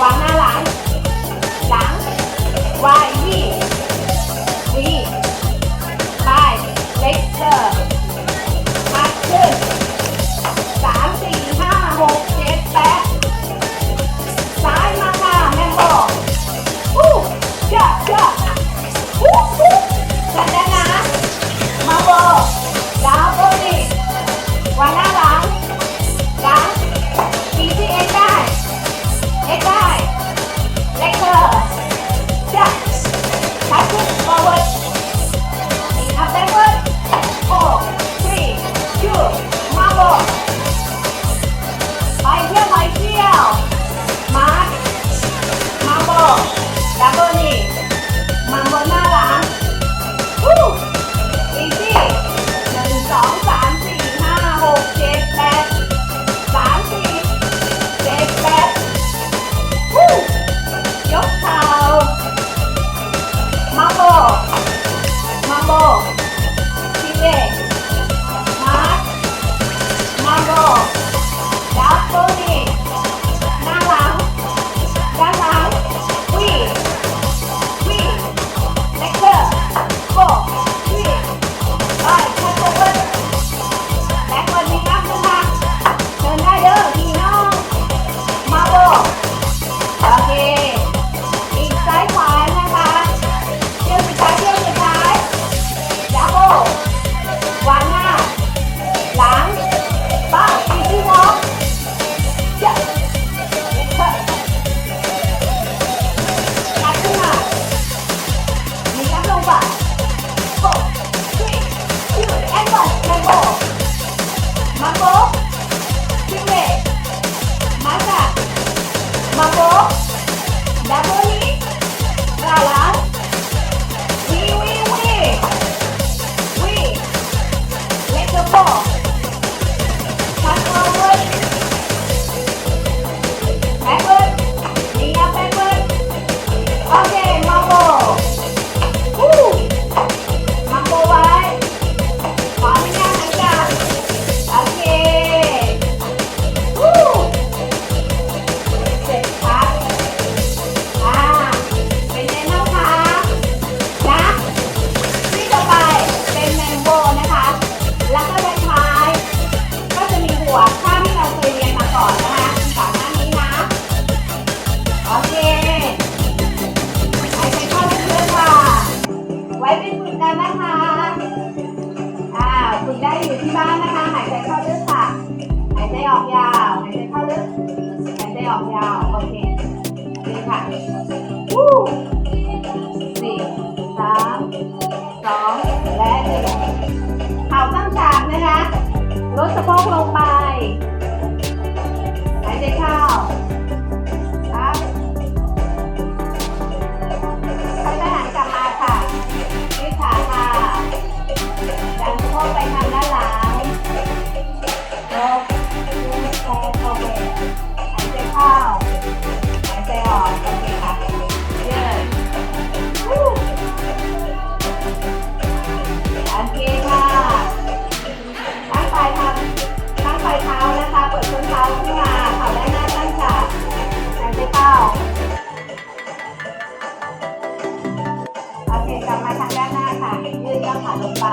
วางหน้าหลัง หลังวายวี่วีไปเล็กเตอร์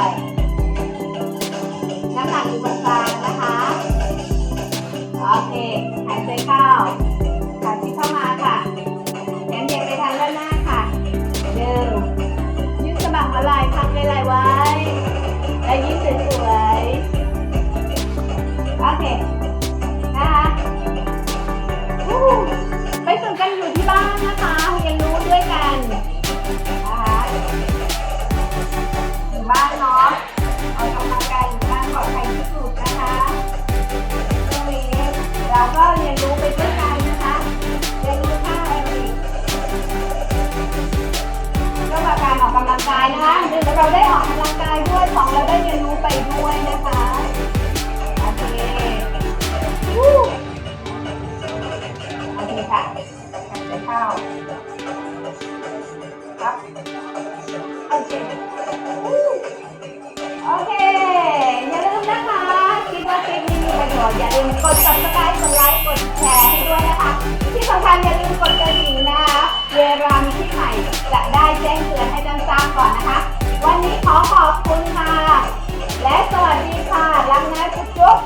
wrong. กายนะคะหนึ่งเราได้ออกกำลังกายด้วยสองเราได้เรียนรู้ไปด้วยนะคะโอเควู้โอเคค่ะจะเข้าครับโอเคโอเคอย่าลืมนะคะคิดว่าคลิปนี้มีประโยชน์อย่าลืมกด subscribe กดไลค์กดแชร์ให้ด้วยนะคะที่สำคัญอย่าลืมกดกระดิ่งนะคะ เวลามีที่ใหม่จะได้แจ้งเตือนให้ท่านทราบก่อนนะคะ วันนี้ขอขอบคุณค่ะ และสวัสดีค่ะรักนะจุ๊บ